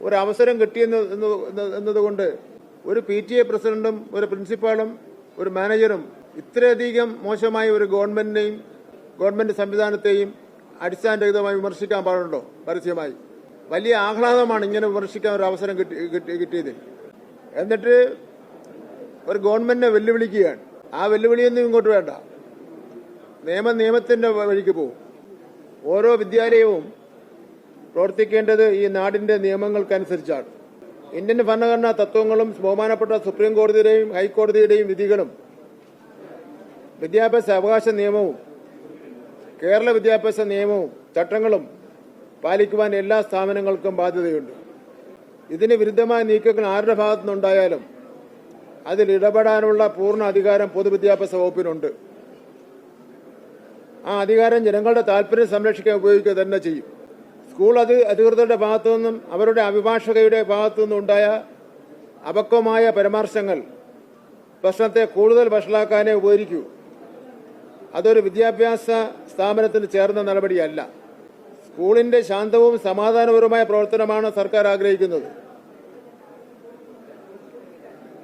ഒരു അവസരം കിട്ടിയെന്ന് എന്ന് എന്ന് എന്നതുകൊണ്ട് ഒരു പി ടി എ പ്രസിഡന്റും ഒരു പ്രിൻസിപ്പാളും ഒരു മാനേജറും ഇത്രയധികം മോശമായ ഒരു ഗവൺമെന്റിനെയും ഗവൺമെന്റ് സംവിധാനത്തെയും അടിസ്ഥാനരഹിതമായി വിമർശിക്കാൻ പാടുണ്ടോ? പരസ്യമായി. വലിയ ആഹ്ലാദമാണ് ഇങ്ങനെ വിമർശിക്കാൻ ഒരു അവസരം കിട്ടി കിട്ടി- കിട്ടിയത്. എന്നിട്ട് ഒരു ഗവൺമെന്റിനെ വെല്ലുവിളിക്കുകയാണ്. ആ വെല്ലുവിളിയൊന്നും ഇങ്ങോട്ട് വേണ്ട. നിയമ നിയമത്തിന്റെ വഴിക്ക് പോകും ഓരോ വിദ്യാലയവും പ്രവർത്തിക്കേണ്ടത് ഈ നാടിന്റെ നിയമങ്ങൾക്കനുസരിച്ചാണ്. ഇന്ത്യൻ ഭരണഘടനാ തത്വങ്ങളും ബഹുമാനപ്പെട്ട സുപ്രീം കോടതിയുടെയും ഹൈക്കോടതിയുടെയും വിധികളും വിദ്യാഭ്യാസ അവകാശ നിയമവും കേരള വിദ്യാഭ്യാസ നിയമവും ചട്ടങ്ങളും പാലിക്കുവാൻ എല്ലാ സ്ഥാപനങ്ങൾക്കും ബാധ്യതയുണ്ട്. ഇതിന് വിരുദ്ധമായ നീക്കങ്ങൾ ആരുടെ ഭാഗത്തുനിന്നുണ്ടായാലും അതിൽ ഇടപെടാനുള്ള പൂർണ അധികാരം പൊതുവിദ്യാഭ്യാസ വകുപ്പിനുണ്ട്. ആ അധികാരം ജനങ്ങളുടെ താല്പര്യം സംരക്ഷിക്കാൻ ഉപയോഗിക്കുക തന്നെ ചെയ്യും. സ്കൂൾ അധി അധികൃതരുടെ ഭാഗത്തു നിന്നും അവരുടെ അഭിഭാഷകയുടെ ഭാഗത്തു നിന്നും ഉണ്ടായ അപക്വമായ പരാമർശങ്ങൾ പ്രശ്നത്തെ കൂടുതൽ വഷളാക്കാനേ ഉപകരിക്കൂ. അതൊരു വിദ്യാഭ്യാസ സ്ഥാപനത്തിന് ചേർന്ന നടപടിയല്ല. സ്കൂളിന്റെ ശാന്തവും സമാധാനപരവുമായ പ്രവർത്തനമാണ് സർക്കാർ ആഗ്രഹിക്കുന്നത്.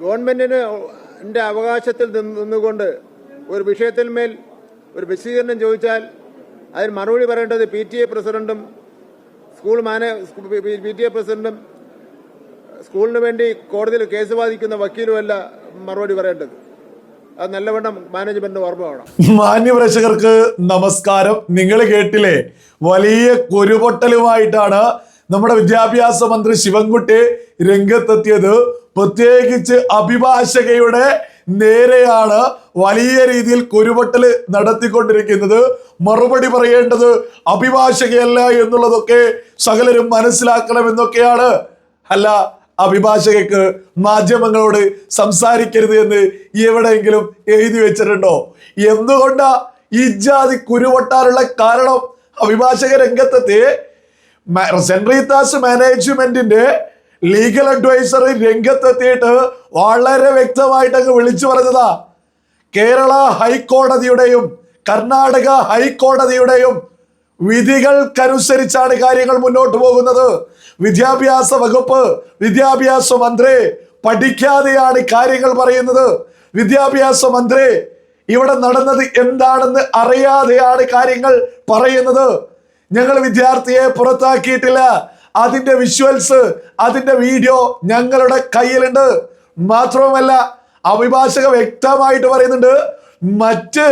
ഗവൺമെന്റിന് അവകാശത്തിൽ നിന്ന് നിന്നുകൊണ്ട് ഒരു വിഷയത്തിന്മേൽ ഒരു വിശദീകരണം ചോദിച്ചാൽ അതിന് മറുപടി പറയേണ്ടത് പി ടി എ പ്രസിഡന്റും സ്കൂൾ മാനേ പി ടി എ പ്രസിഡന്റും സ്കൂളിന് വേണ്ടി കോടതിയിൽ കേസ് വാദിക്കുന്ന വക്കീലുമല്ല മറുപടി പറയേണ്ടത്. അത് നല്ലവണ്ണം മാനേജ്മെന്റ് ഓർമ്മ വേണം മാന്യപ്രേക്ഷകർക്ക് നമസ്കാരം. നിങ്ങൾ കേട്ടില്ലേ? വലിയ കുരുപൊട്ടലുമായിട്ടാണ് നമ്മുടെ വിദ്യാഭ്യാസ മന്ത്രി ശിവൻകുട്ടി രംഗത്തെത്തിയത്. പ്രത്യേകിച്ച് അഭിഭാഷകയുടെ നേരെയാണ് വലിയ രീതിയിൽ കുരുവട്ടൽ നടത്തിക്കൊണ്ടിരിക്കുന്നത് മറുപടി പറയേണ്ടത് അഭിഭാഷകയല്ല എന്നുള്ളതൊക്കെ സകലരും മനസ്സിലാക്കണമെന്നൊക്കെയാണ്. അല്ല അഭിഭാഷകക്ക് മാധ്യമങ്ങളോട് സംസാരിക്കരുത് എന്ന് എവിടെയെങ്കിലും എഴുതി വെച്ചിട്ടുണ്ടോ? എന്തുകൊണ്ടാ ഈ ജാതി കുരുവട്ടാനുള്ള കാരണം അഭിഭാഷക രംഗത്തെത്തി? സെന്റ് റീത്താസ് മാനേജ്മെന്റിന്റെ ലീഗൽ അഡ്വൈസർ രംഗത്തെത്തിയിട്ട് വളരെ വ്യക്തമായിട്ട് അങ്ങ് വിളിച്ചു പറഞ്ഞതാ. കേരള ഹൈക്കോടതിയുടെയും കർണാടക ഹൈക്കോടതിയുടെയും വിധികൾക്കനുസരിച്ചാണ് കാര്യങ്ങൾ മുന്നോട്ട് പോകുന്നത്. വിദ്യാഭ്യാസ വകുപ്പ് വിദ്യാഭ്യാസ മന്ത്രി പഠിക്കാതെയാണ് കാര്യങ്ങൾ പറയുന്നത്. വിദ്യാഭ്യാസ മന്ത്രി ഇവിടെ നടന്നത് എന്താണെന്ന് അറിയാതെയാണ് കാര്യങ്ങൾ പറയുന്നത്. ഞങ്ങൾ വിദ്യാർത്ഥിയെ പുറത്താക്കിയിട്ടില്ല. അതിന്റെ വിഷ്വൽസ് അതിന്റെ വീഡിയോ ഞങ്ങളുടെ കയ്യിലുണ്ട്. മാത്രവുമല്ല അഭിഭാഷക വ്യക്തമായിട്ട് പറയുന്നുണ്ട് മറ്റ്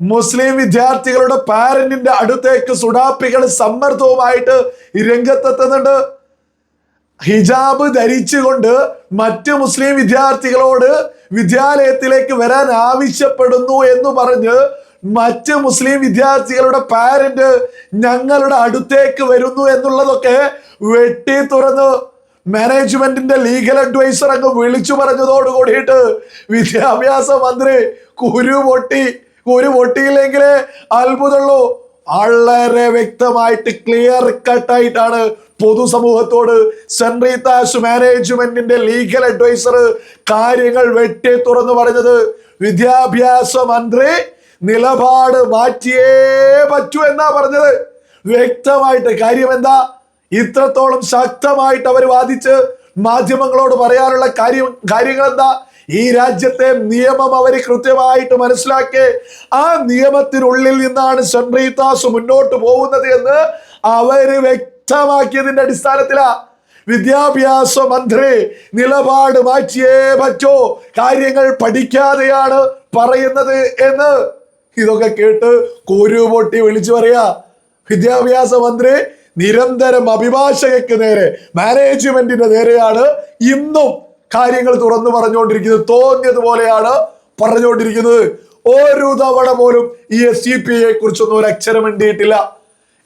മുസ്ലിം വിദ്യാർത്ഥികളുടെ പാരന്റിന്റെ അടുത്തേക്ക് സുഡാപ്പികൾ സമ്മർദ്ദവുമായിട്ട് രംഗത്തെത്തുന്നുണ്ട്. ഹിജാബ് ധരിച്ചുകൊണ്ട് മറ്റ് മുസ്ലിം വിദ്യാർത്ഥികളോട് വിദ്യാലയത്തിലേക്ക് വരാൻ ആവശ്യപ്പെടുന്നു എന്ന് പറഞ്ഞ് മറ്റ് മുസ്ലിം വിദ്യാർത്ഥികളുടെ പാരന്റ് ഞങ്ങളുടെ അടുത്തേക്ക് വരുന്നു എന്നുള്ളതൊക്കെ വെട്ടി തുറന്ന് മാനേജ്മെന്റിന്റെ ലീഗൽ അഡ്വൈസർ അങ്ങ് വിളിച്ചു പറഞ്ഞതോട് കൂടിയിട്ട് വിദ്യാഭ്യാസ മന്ത്രി കുരു പൊട്ടി കുരു പൊട്ടിയില്ലെങ്കിലേ അത്ഭുതമുള്ളൂ. വളരെ വ്യക്തമായിട്ട് ക്ലിയർ കട്ടായിട്ടാണ് പൊതുസമൂഹത്തോട് സെൻറീതാസ് റീതാസ് മാനേജ്മെന്റിന്റെ ലീഗൽ അഡ്വൈസർ കാര്യങ്ങൾ വെട്ടി തുറന്നു പറഞ്ഞത്. വിദ്യാഭ്യാസ മന്ത്രി നിലപാട് മാറ്റിയേ പറ്റൂ എന്നാ പറഞ്ഞത്. വ്യക്തമായിട്ട് കാര്യം എന്താ ഇത്രത്തോളം ശക്തമായിട്ട് അവർ വാദിച്ച് മാധ്യമങ്ങളോട് പറയാനുള്ള കാര്യം കാര്യങ്ങൾ എന്താ ഈ രാജ്യത്തെ നിയമം അവർ കൃത്യമായിട്ട് മനസ്സിലാക്കി. ആ നിയമത്തിനുള്ളിൽ നിന്നാണ് സെൻട്രീതാസ് മുന്നോട്ട് പോകുന്നത് എന്ന് അവർ വ്യക്തമാക്കിയതിന്റെ അടിസ്ഥാനത്തിലാ. വിദ്യാഭ്യാസ മന്ത്രി നിലപാട് മാറ്റിയേ പറ്റോ. കാര്യങ്ങൾ പഠിക്കാതെയാണ് പറയുന്നത് എന്ന്. ഇതൊക്കെ കേട്ട് കോരുപൊട്ടി വിളിച്ചു പറയാ. വിദ്യാഭ്യാസ മന്ത്രി നിരന്തരം അഭിഭാഷകയ്ക്ക് നേരെ മാനേജ്മെന്റിന്റെ നേരെയാണ് ഇന്നും കാര്യങ്ങൾ തുറന്നു പറഞ്ഞുകൊണ്ടിരിക്കുന്നത്. തോന്നിയതുപോലെയാണ് പറഞ്ഞുകൊണ്ടിരിക്കുന്നത്. ഒരു തവണ പോലും ഈ എസ് സി പി ഐയെ കുറിച്ചൊന്നും ഒരു അക്ഷരം എണ്ടിയിട്ടില്ല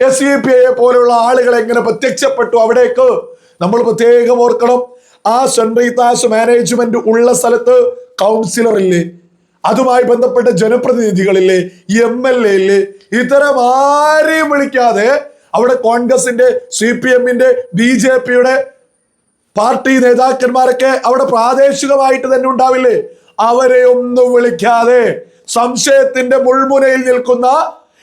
എസ് സി പി ഐയെ പോലെയുള്ള ആളുകൾ എങ്ങനെ പ്രത്യക്ഷപ്പെട്ടു അവിടേക്ക്? നമ്മൾ പ്രത്യേകം ഓർക്കണം ആ സെൻട്രൽ മാനേജ്മെന്റ് ഉള്ള സ്ഥലത്ത് കൗൺസിലർ ഇല്ലേ? അതുമായി ബന്ധപ്പെട്ട ജനപ്രതിനിധികളില്ലേ? എം എൽ എ ഇല്ലേ? ഇത്തരം ആരെയും വിളിക്കാതെ അവിടെ കോൺഗ്രസിന്റെ സി പി എമ്മിന്റെ ബി ജെ പിയുടെ പാർട്ടി നേതാക്കന്മാരൊക്കെ അവിടെ പ്രാദേശികമായിട്ട് തന്നെ ഉണ്ടാവില്ലേ? അവരെ ഒന്നും വിളിക്കാതെ സംശയത്തിന്റെ മുൾമുനയിൽ നിൽക്കുന്ന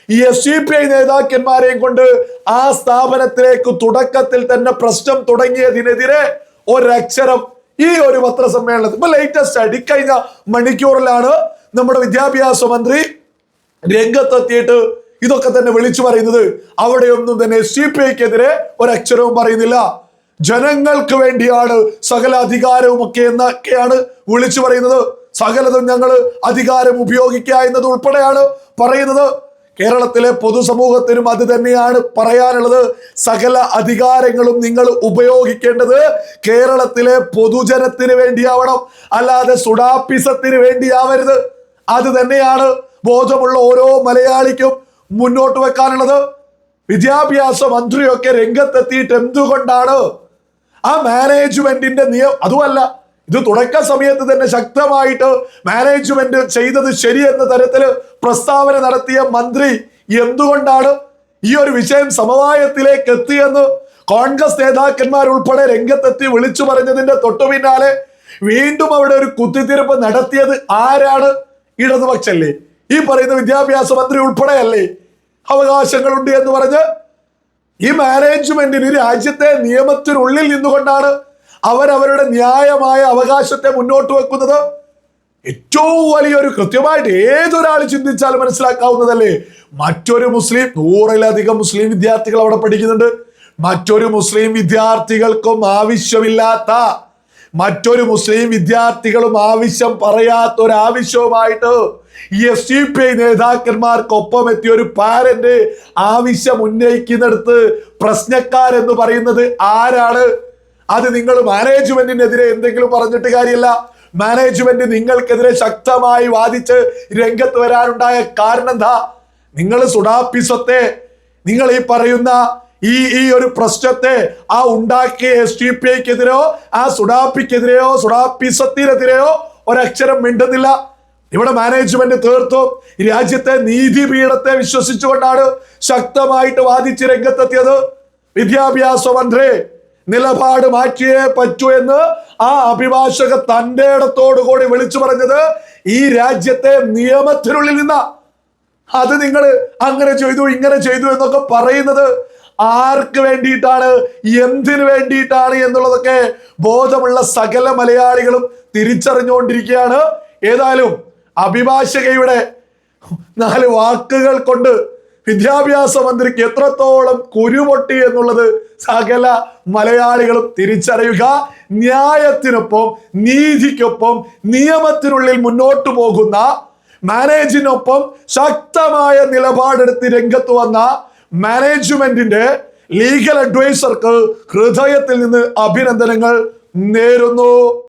ഈ എസ് സി പി ഐ നേതാക്കന്മാരെയും കൊണ്ട് ആ സ്ഥാപനത്തിലേക്ക് തുടക്കത്തിൽ തന്നെ പ്രശ്നം തുടങ്ങിയതിനെതിരെ ഒരക്ഷരം ഈ ഒരു പത്രസമ്മേളനത്തിൽ ഇപ്പൊ ലേറ്റസ്റ്റ് ആയിട്ട് ഇക്കഴിഞ്ഞ മണിക്കൂറിലാണ് നമ്മുടെ വിദ്യാഭ്യാസ മന്ത്രി രംഗത്തെത്തിയിട്ട് ഇതൊക്കെ തന്നെ വിളിച്ചു പറയുന്നത് അവിടെയൊന്നും തന്നെ സി പി ഐക്കെതിരെ ഒരക്ഷരവും പറയുന്നില്ല. ജനങ്ങൾക്ക് വേണ്ടിയാണ് സകല അധികാരവും ഒക്കെ എന്നൊക്കെയാണ് വിളിച്ചു പറയുന്നത്. സകലതും ഞങ്ങൾ അധികാരം ഉപയോഗിക്കുക എന്നത് ഉൾപ്പെടെയാണ് പറയുന്നത്. കേരളത്തിലെ പൊതുസമൂഹത്തിനും അത് തന്നെയാണ് പറയാനുള്ളത്. സകല അധികാരങ്ങളും നിങ്ങൾ ഉപയോഗിക്കേണ്ടത് കേരളത്തിലെ പൊതുജനത്തിന് വേണ്ടിയാവണം. അല്ലാതെ സുഡാപ്പിസത്തിന് വേണ്ടിയാവരുത്. അത് തന്നെയാണ് ബോധമുള്ള ഓരോ മലയാളിക്കും മുന്നോട്ട് വെക്കാനുള്ളത്? വിദ്യാഭ്യാസ മന്ത്രിയൊക്കെ രംഗത്തെത്തിയിട്ട് എന്തുകൊണ്ടാണ് ആ മാനേജ്മെന്റിന്റെ നിയ അതുമല്ല ഇത് തുടക്ക സമയത്ത് തന്നെ ശക്തമായിട്ട് മാനേജ്മെന്റ് ചെയ്തത് ശരിയെന്ന തരത്തിൽ പ്രസ്താവന നടത്തിയ മന്ത്രി എന്തുകൊണ്ടാണ് ഈ ഒരു വിഷയം സമവായത്തിലേക്ക് എത്തിയെന്ന് കോൺഗ്രസ് നേതാക്കന്മാർ ഉൾപ്പെടെ രംഗത്തെത്തി വിളിച്ചു പറഞ്ഞതിന്റെ തൊട്ടു പിന്നാലെ വീണ്ടും അവിടെ ഒരു കുത്തിത്തിരിപ്പ് നടത്തിയത് ആരാണ്? ഇടതുപക്ഷല്ലേ. ഈ പറയുന്ന വിദ്യാഭ്യാസ മന്ത്രി ഉൾപ്പെടെയല്ലേ അവകാശങ്ങളുണ്ട് എന്ന് പറഞ്ഞ് ഈ മാനേജ്മെന്റിന് രാജ്യത്തെ നിയമത്തിനുള്ളിൽ നിന്നുകൊണ്ടാണ് അവരവരുടെ ന്യായമായ അവകാശത്തെ മുന്നോട്ട് വെക്കുന്നത്. ഏറ്റവും വലിയൊരു കൃത്യമായിട്ട് ഏതൊരാൾ ചിന്തിച്ചാൽ മനസ്സിലാക്കാവുന്നതല്ലേ? മറ്റൊരു മുസ്ലിം നൂറിലധികം മുസ്ലിം വിദ്യാർത്ഥികൾ അവിടെ പഠിക്കുന്നുണ്ട്. മറ്റൊരു മുസ്ലിം വിദ്യാർത്ഥികൾക്കും ആവശ്യമില്ലാത്ത മറ്റൊരു മുസ്ലിം വിദ്യാർത്ഥികളും ആവശ്യം പറയാത്ത ഒരു ആവശ്യവുമായിട്ട് എസ് ഡി പി ഐ നേതാക്കന്മാർക്കൊപ്പം എത്തിയ ഒരു പാരന്റ് ആവശ്യം ഉന്നയിക്കുന്നിടത്ത് പ്രശ്നക്കാരെന്ന് പറയുന്നത് ആരാണ്? അത് നിങ്ങൾ മാനേജ്മെന്റിനെതിരെ എന്തെങ്കിലും പറഞ്ഞിട്ട് കാര്യമല്ല. മാനേജ്മെന്റ് നിങ്ങൾക്കെതിരെ ശക്തമായി വാദിച്ച് രംഗത്ത് വരാനുണ്ടായ കാരണം എന്താ? നിങ്ങൾ സുഡാപ്പിസത്തെ നിങ്ങൾ ഈ പറയുന്ന ഈ ഈ ഒരു പ്രശ്നത്തെ ആ ഉണ്ടാക്കിയ എസ് ടി പി ഐക്കെതിരെയോ ആ സുഡാപ്പിക്കെതിരെയോ സുഡാപ്പിസത്തിനെതിരെയോ ഒരക്ഷരം മിണ്ടുന്നില്ല. ഇവിടെ മാനേജ്മെന്റ് തീർത്തും രാജ്യത്തെ നീതിപീഠത്തെ വിശ്വസിച്ചുകൊണ്ടാണ് ശക്തമായിട്ട് വാദിച്ച് രംഗത്തെത്തിയത്. വിദ്യാഭ്യാസ മന്ത്രി നിലപാട് മാറ്റിയേ പറ്റൂ എന്ന് ആ അഭിഭാഷക തന്റെ ഇടത്തോടു കൂടി വിളിച്ചു പറഞ്ഞത് ഈ രാജ്യത്തെ നിയമത്തിനുള്ളിൽ നിന്ന. അത് നിങ്ങൾ അങ്ങനെ ചെയ്തു ഇങ്ങനെ ചെയ്തു എന്നൊക്കെ പറയുന്നത് ആർക്ക് വേണ്ടിയിട്ടാണ്? എന്തിനു വേണ്ടിയിട്ടാണ് എന്നുള്ളതൊക്കെ ബോധമുള്ള സകല മലയാളികളും തിരിച്ചറിഞ്ഞുകൊണ്ടിരിക്കുകയാണ്. ഏതായാലും അഭിഭാഷകയുടെ നാല് വാക്കുകൾ കൊണ്ട് വിദ്യാഭ്യാസ മന്ത്രിക്ക് എത്രത്തോളം കുരുപൊട്ടി എന്നുള്ളത് സകല മലയാളികളും തിരിച്ചറിയുക. ന്യായത്തിനൊപ്പം നീതിക്കൊപ്പം നിയമത്തിനുള്ളിൽ മുന്നോട്ടു പോകുന്ന മാനേജിനൊപ്പം ശക്തമായ നിലപാടെടുത്ത് രംഗത്ത് വന്ന മാനേജ്മെന്റിന്റെ ലീഗൽ അഡ്വൈസർക്ക് ഹൃദയത്തിൽ നിന്ന് അഭിനന്ദനങ്ങൾ നേരുന്നു.